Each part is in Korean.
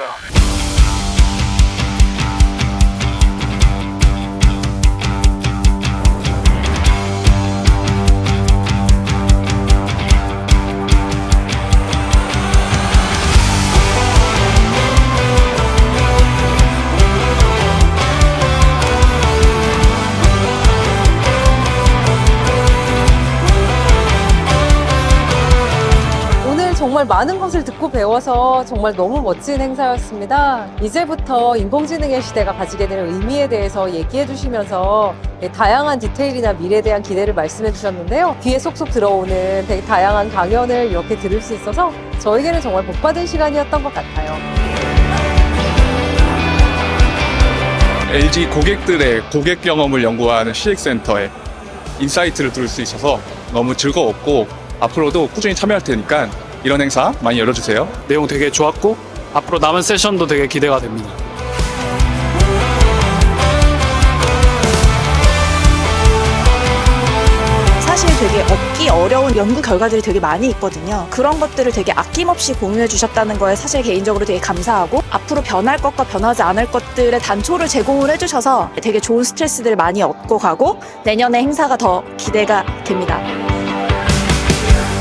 go. 정말 많은 것을 듣고 배워서 정말 너무 멋진 행사였습니다. 이제부터 인공지능의 시대가 가지게 되는 의미에 대해서 얘기해 주시면서 되게 다양한 디테일이나 미래에 대한 기대를 말씀해 주셨는데요. 귀에 쏙쏙 들어오는 되게 다양한 강연을 이렇게 들을 수 있어서 저에게는 정말 복받은 시간이었던 것 같아요. LG 고객들의 고객 경험을 연구하는 CX센터에 인사이트를 들을 수 있어서 너무 즐거웠고 앞으로도 꾸준히 참여할 테니까 이런 행사 많이 열어주세요. 내용 되게 좋았고 앞으로 남은 세션도 되게 기대가 됩니다. 사실 되게 얻기 어려운 연구 결과들이 되게 많이 있거든요. 그런 것들을 되게 아낌없이 공유해 주셨다는 거에 사실 개인적으로 되게 감사하고 앞으로 변할 것과 변하지 않을 것들의 단초를 제공을 해주셔서 되게 좋은 스트레스들을 많이 얻고 가고 내년에 행사가 더 기대가 됩니다.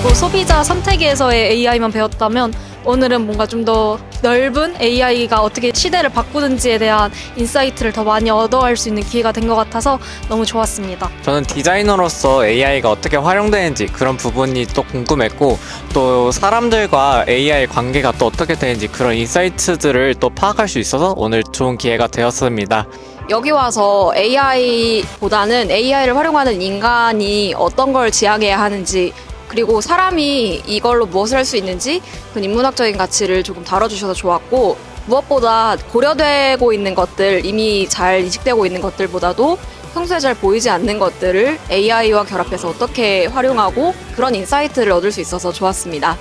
뭐 소비자 선택에서의 AI만 배웠다면 오늘은 뭔가 좀 더 넓은 AI가 어떻게 시대를 바꾸는지에 대한 인사이트를 더 많이 얻어갈 수 있는 기회가 된 것 같아서 너무 좋았습니다. 저는 디자이너로서 AI가 어떻게 활용되는지 그런 부분이 또 궁금했고 또 사람들과 AI 관계가 또 어떻게 되는지 그런 인사이트들을 또 파악할 수 있어서 오늘 좋은 기회가 되었습니다. 여기 와서 AI보다는 AI를 활용하는 인간이 어떤 걸 지향해야 하는지 그리고 사람이 이걸로 무엇을 할 수 있는지 그 인문학적인 가치를 조금 다뤄주셔서 좋았고 무엇보다 고려되고 있는 것들 이미 잘 인식되고 있는 것들보다도 평소에 잘 보이지 않는 것들을 AI와 결합해서 어떻게 활용하고 그런 인사이트를 얻을 수 있어서 좋았습니다.